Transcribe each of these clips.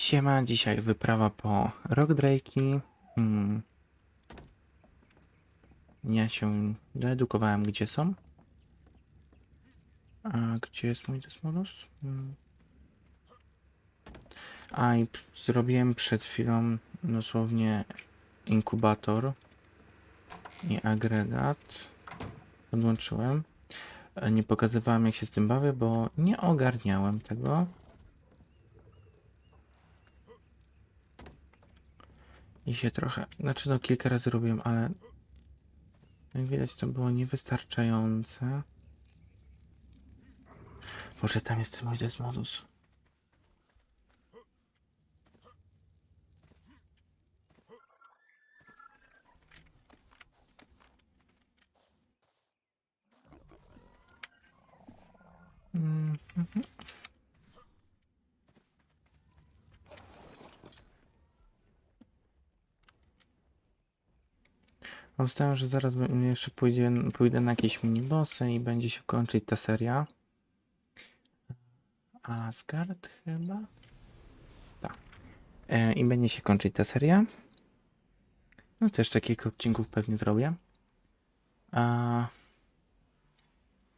Siema, dzisiaj wyprawa po Rock Drake'i. Mm. Ja się doedukowałem, gdzie są. A gdzie jest mój Desmodus? Mm. A i zrobiłem przed chwilą dosłownie inkubator i agregat. Podłączyłem. E, Nie pokazywałem jak się z tym bawię, bo nie ogarniałem tego. I się trochę, znaczy no kilka razy robiłem, ale jak widać to było niewystarczające. Może tam jest ten mój Desmodus. Obstawiam, że zaraz jeszcze pójdzie, pójdę na jakieś minibossy i będzie się kończyć ta seria. Asgard chyba? Tak. E, I będzie się kończyć ta seria. No to jeszcze kilka odcinków pewnie zrobię. A,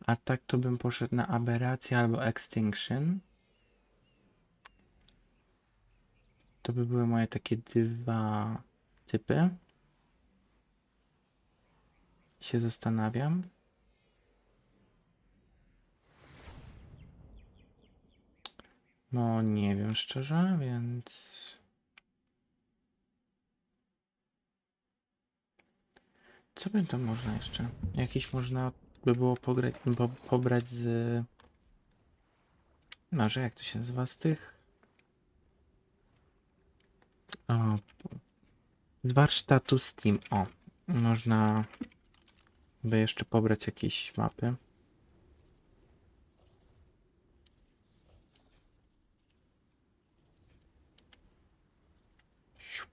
a tak to bym poszedł na aberrację albo extinction. To by były moje takie dwa typy się zastanawiam. No, nie wiem szczerze, więc. Co by to można jeszcze? Jakiś można by było pograć, po, pobrać z. Może jak to się nazywa z tych. O, z warsztatu Steam. O, można by jeszcze pobrać jakieś mapy. Siup.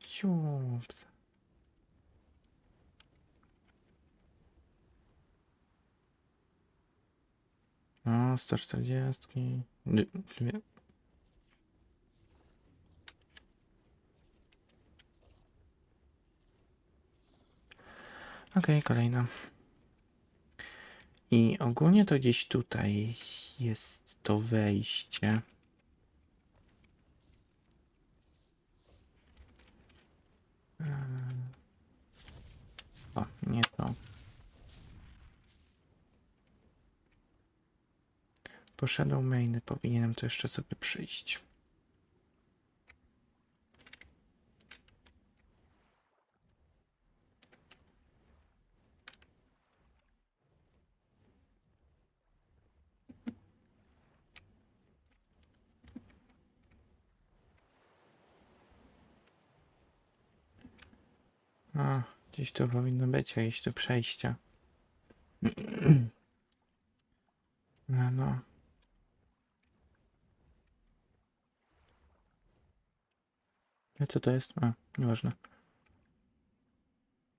Siups. No, 140. Okej, kolejna. I ogólnie to gdzieś tutaj jest to wejście. Eee. O, nie to. Po Shadow Mainy powinienem to jeszcze sobie przyjść. A, gdzieś to powinno być, jakieś tu przejścia. No, no. A co to jest? A, nieważne.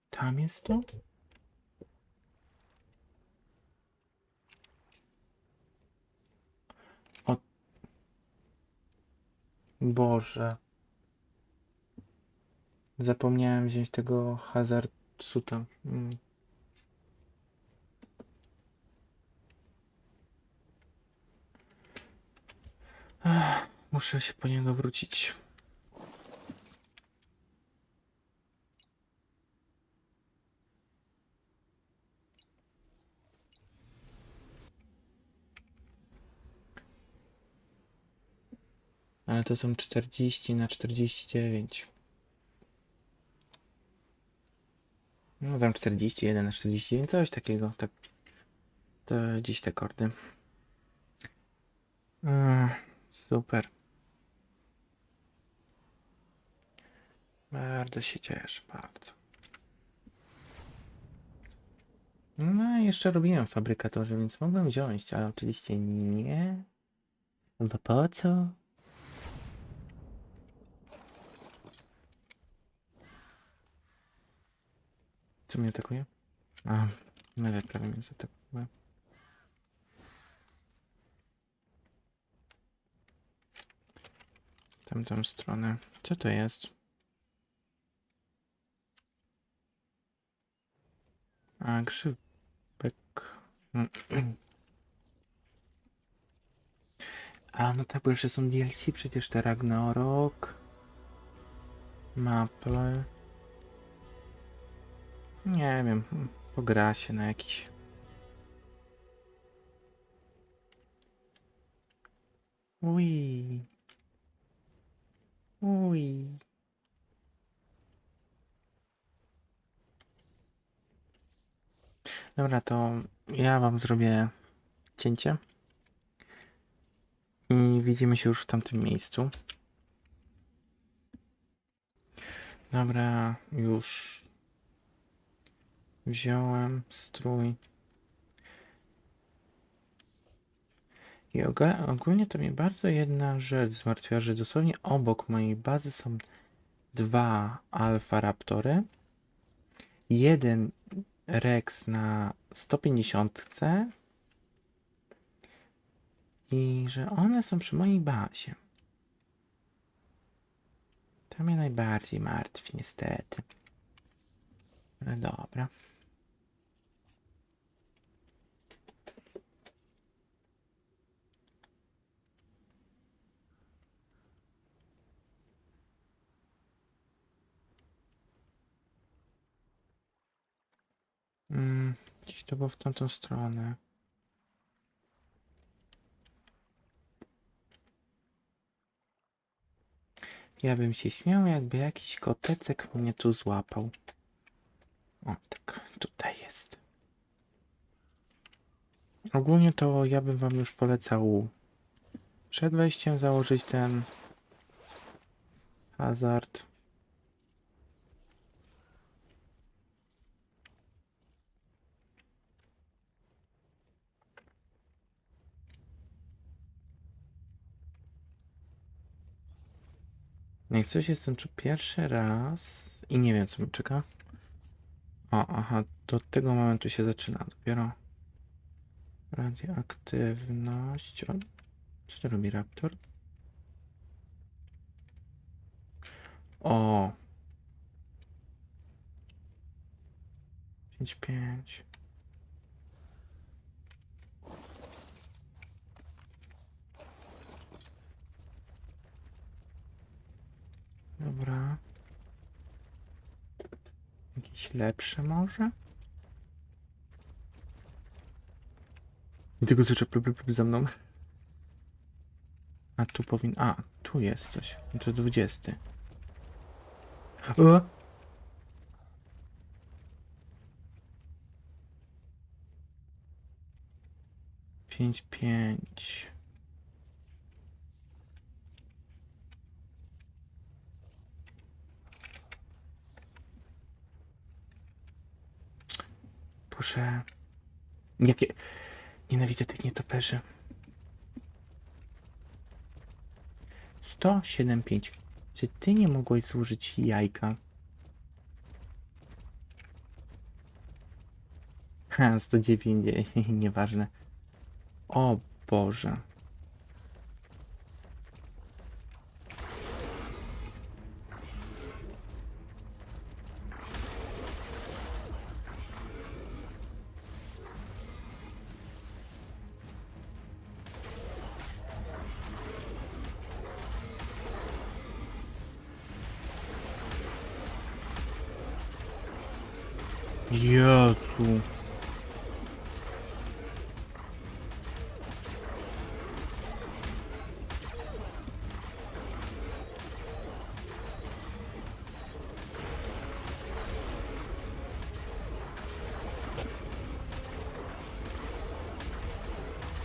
Tam jest to? O. Boże. Zapomniałem wziąć tego hazard suta. Mm. Muszę się po niego wrócić. Ale to są 40 na 49. No tam 41 na 49, coś takiego. Tak. To dziś te kordy. Super. Bardzo się cieszę, bardzo. No jeszcze robiłem fabrykatorze, więc mogłem wziąć, ale oczywiście nie. Bo po co? Co mnie atakuje? A, nawet prawie mnie zaatakowała. Tamtą stronę. Co to jest? A, grzybek. A, no tak, bo jeszcze są DLC przecież te Ragnarok. Mapy. Nie wiem, pogra się na jakiś... Ui. Ui. Dobra, to ja wam zrobię cięcie. I widzimy się już w tamtym miejscu. Dobra, już wziąłem strój. I ogólnie to mnie bardzo jedna rzecz zmartwia, że dosłownie obok mojej bazy są dwa Alfa Raptory. Jeden Rex na 150 i że one są przy mojej bazie. To mnie najbardziej martwi, niestety. Ale dobra. Mm, gdzieś to było w tamtą stronę. Ja bym się śmiał, jakby jakiś kotecek mnie tu złapał. O, tak, tutaj jest. Ogólnie to ja bym wam już polecał przed wejściem założyć ten hazard. Jak coś jestem tu pierwszy raz i nie wiem co mnie czeka. O, aha, do tego momentu się zaczyna dopiero. Radioaktywność. O, Co to robi Raptor? O! 5, 5. Dobra. Jakieś lepsze może? I tego słyszę plub, plub, plub za mną. A tu powinien... A, tu jest coś. No To 20. O! Pięć, pięć. Boże. Jakie... Nienawidzę tych nietoperzy. 107,5. Czy ty nie mogłeś złożyć jajka? Ha, 109, nie- nieważne. O Boże. Jezu.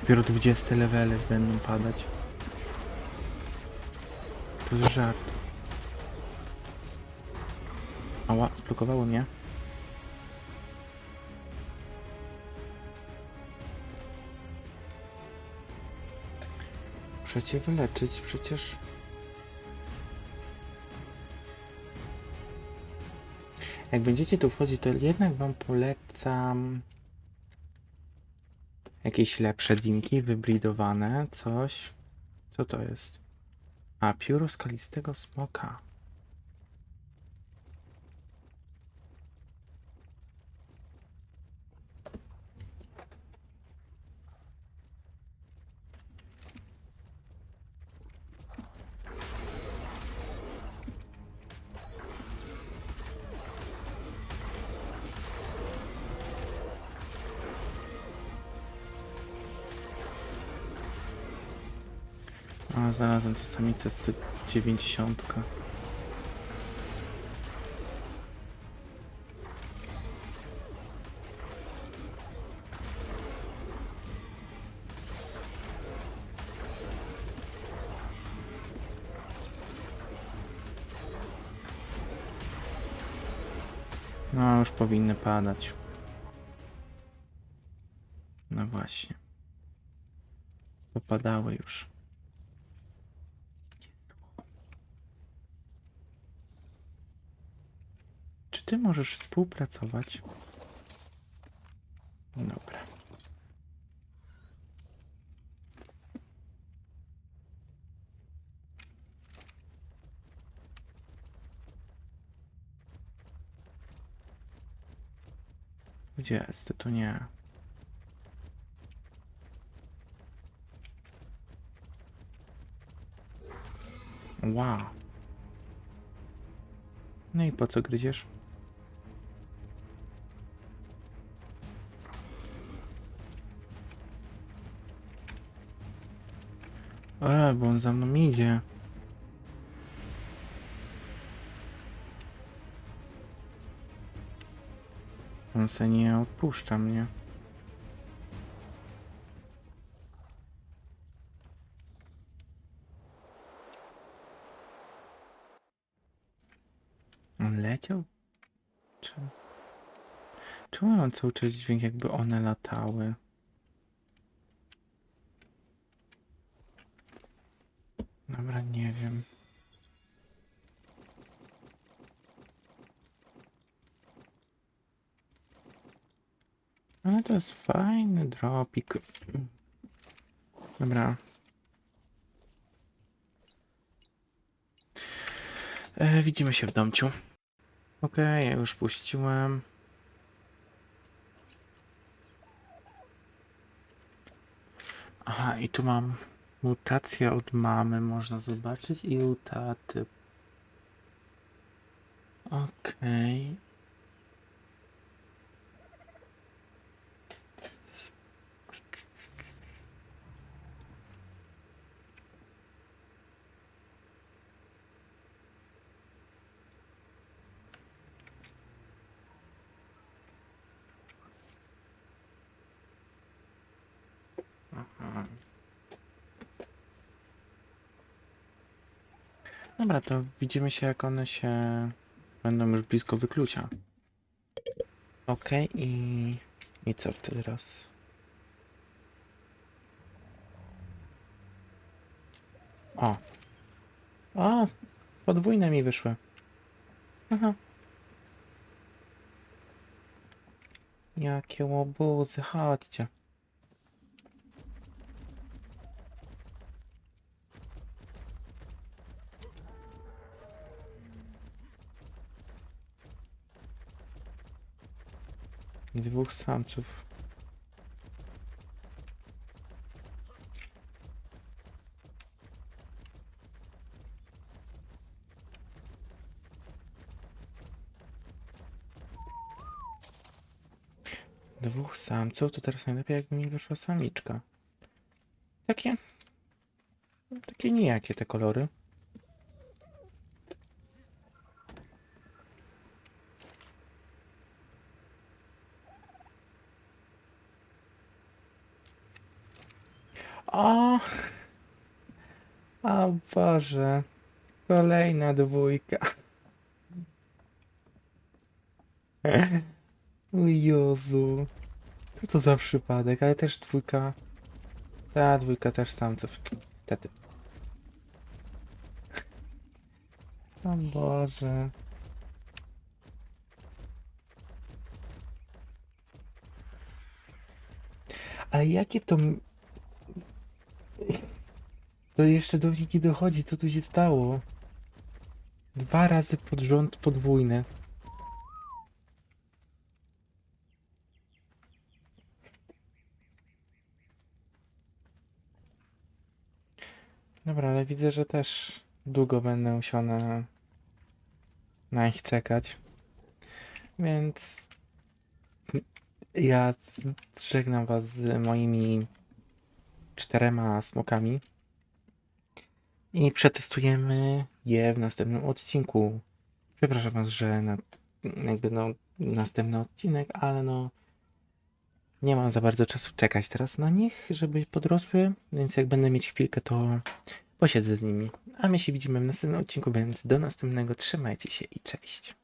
Dopiero 20 levele będą padać. To jest żart. Ała, zblokowało mnie. Muszę cię wyleczyć, przecież... Jak będziecie tu wchodzić, to jednak wam polecam jakieś lepsze dinki, wybridowane, coś. Co to jest? A, pióro skalistego smoka. A, znalazłem to sami testy 90. No, już powinny padać. No właśnie. Popadały już. Czy ty możesz współpracować? Dobra. Gdzie jest? To nie. Wow. No i po co gryziesz? E, bo on za mną idzie. On se nie odpuszcza mnie. On leciał? Czy... Czemu mam cały czas dźwięk jakby one latały? Dobra, nie wiem. Ale to jest fajny dropik. Dobra. E, widzimy się w domciu. Okej, ja już puściłem. Aha, i tu mam mutację od mamy, można zobaczyć i u taty. Okej. Dobra, to widzimy się jak one się będą już blisko wyklucia. Okej i... i co teraz? O! O! Podwójne mi wyszły. Aha. Jakie łobuzy, chodźcie. Dwóch samców. Dwóch samców, to teraz najlepiej jakby mi wyszła samiczka. Takie... Takie nijakie te kolory. O! O Boże. Kolejna dwójka. O Jezu. Co to za przypadek? Ale też dwójka. Ta dwójka też samców. Niestety. O Boże. Ale jakie to... jeszcze do wiki dochodzi, co tu się stało. Dwa razy pod rząd. Dobra, ale widzę, że też długo będę musiał na, na ich czekać. Więc ja żegnam was z moimi czterema smokami i przetestujemy je w następnym odcinku. Przepraszam was, że na, jakby no następny odcinek, ale no nie mam za bardzo czasu czekać teraz na nich, żeby podrosły, więc jak będę mieć chwilkę, to posiedzę z nimi. A my się widzimy w następnym odcinku, więc do następnego. Trzymajcie się i cześć.